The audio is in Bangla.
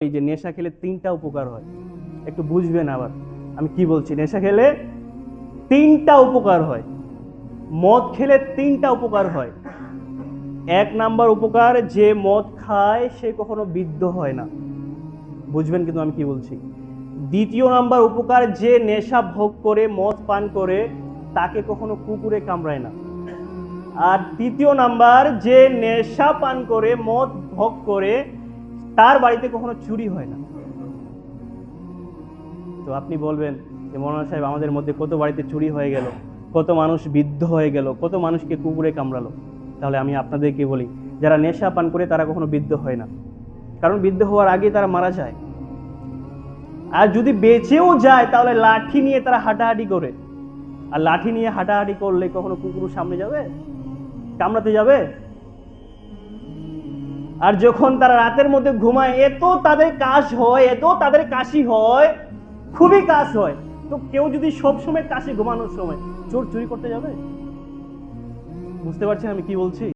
এই যে নেশা খেলে তিনটা উপকার হয়। একটু বুঝবেন আবার, আমি কি বলছি? নেশা খেলে তিনটা উপকার হয়। মদ খেলে তিনটা উপকার হয়। এক নাম্বার উপকার, যে মদ খায়, সে কখনো বিদ্ধ হয় না। বুঝবেন কিন্তু আমি কি বলছি? দ্বিতীয় নাম্বার উপকার, যে নেশা ভোগ করে, মদ পান করে, তাকে কখনো কুকুরে কামড়ায় না। আর তৃতীয় নাম্বার, যে নেশা পান করে, মদ ভোগ করে তার বাড়িতে কখনো চুরি হয় না। তো আপনি বলবেন যে মৌলানা সাহেব, আমাদের মধ্যে কত বাড়িতে চুরি হয়ে গেল, কত মানুষ বিদ্ধ হয়ে গেল, কত মানুষকে কুকুরে কামড়ালো। তাহলে আমি আপনাদেরকে বলি, যারা নেশা পান করে তারা কখনো বিদ্ধ হয় না। কারণ বিদ্ধ হওয়ার আগে তারা মারা যায়। আর যদি বেঁচেও যায়, তাহলে লাঠি নিয়ে তারা হাঁটাহাঁটি করে। আর লাঠি নিয়ে হাঁটাহাঁটি করলে কখনো কুকুর সামনে যাবে? কামড়াতে যাবে? আর যখন তারা রাতের মধ্যে ঘুমায়, এত তাদের কাশ হয়, এত তাদের কাশি হয়, খুবই কাশ হয়। তো কেউ যদি সবসময় কাশি ঘুমানোর সময় চোর চুরি করতে যাবে? বুঝতে পারছেন আমি কি বলছি?